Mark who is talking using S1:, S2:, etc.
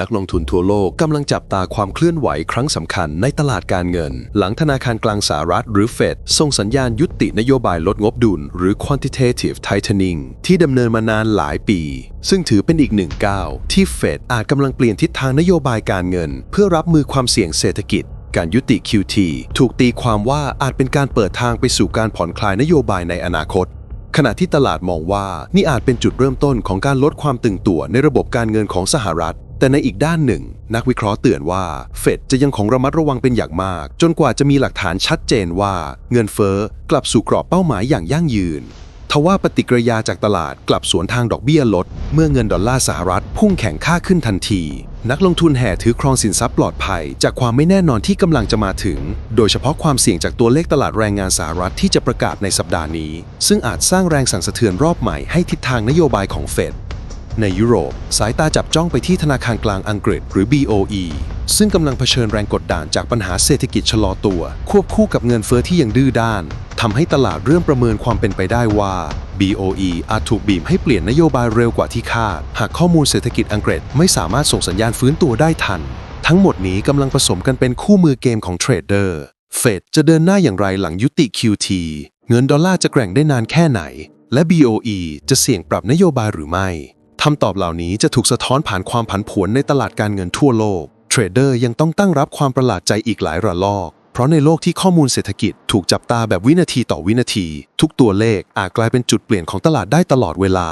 S1: นักลงทุนทั่วโลกกำลังจับตาความเคลื่อนไหวครั้งสำคัญในตลาดการเงิน หลังธนาคารกลางสหรัฐหรือเฟดส่งสัญญาณยุตินโยบายลดงบดุล หรือ quantitative tightening ที่ดำเนินมานานหลายปี ซึ่งถือเป็นอีกหนึ่งก้าวที่เฟดอาจกำลังเปลี่ยนทิศทางนโยบายการเงิน เพื่อรับมือความเสี่ยงเศรษฐกิจ การยุติ QT ถูกตีความว่าอาจเป็นการเปิดทางไปสู่การผ่อนคลายนโยบายในอนาคต ขณะที่ตลาดมองว่านี่อาจเป็นจุดเริ่มต้นของการลดความตึงตัวในระบบการเงินของสหรัฐ แต่ในอีกด้านหนึ่ง นักวิเคราะห์เตือนว่าเฟดจะยังคงระมัดระวังเป็นอย่างมาก จนกว่าจะมีหลักฐานชัดเจนว่าเงินเฟ้อกลับสู่กรอบเป้าหมายอย่างยั่งยืนทว่าปฏิกิริยาจากตลาดกลับสวนทางดอกเบี้ยลด เมื่อเงินดอลลาร์สหรัฐพุ่งแข่งค่าขึ้นทันที นักลงทุนแห่ถือครองสินทรัพย์ปลอดภัย จากความไม่แน่นอนที่กำลังจะมาถึง โดยเฉพาะความเสี่ยงจากตัวเลขตลาดแรงงานสหรัฐที่จะประกาศในสัปดาห์นี้ ซึ่งอาจสร้างแรงสั่นสะเทือนรอบใหม่ให้ทิศทางนโยบายของเฟดในยุโรป สายตาจับจ้องไปที่ธนาคารกลางอังกฤษหรือ BOE ซึ่งกำลังเผชิญแรงกดดันจากปัญหาเศรษฐกิจชะลอตัว ควบคู่กับเงินเฟอ้อที่ยังดื้อด้านทำให้ตลาดเริ่มประเมินความเป็นไปได้ว่า BOE อาจถูกบีบให้เปลี่ยนนโยบายเร็วกว่าที่คาด หากข้อมูลเศรษฐกิจอังกฤษไม่สามารถส่งสัญญาณฟื้นตัวได้ทัน ทั้งหมดนี้กำลังผสมกันเป็นคู่มือเกมของเทรดเดอร์ เฟดจะเดินหน้าอย่างไรหลังยุติ QT เงินดอลลาร์จะแกร่งได้นานแค่ไหน และ BOE จะเสี่ยงปรับนโยบายหรือไม่คำตอบเหล่านี้จะถูกสะท้อนผ่านความผันผวนในตลาดการเงินทั่วโลก เทรดเดอร์ยังต้องตั้งรับความประหลาดใจอีกหลายระลอก เพราะในโลกที่ข้อมูลเศรษฐกิจถูกจับตาแบบวินาทีต่อวินาที ทุกตัวเลขอาจกลายเป็นจุดเปลี่ยนของตลาดได้ตลอดเวลา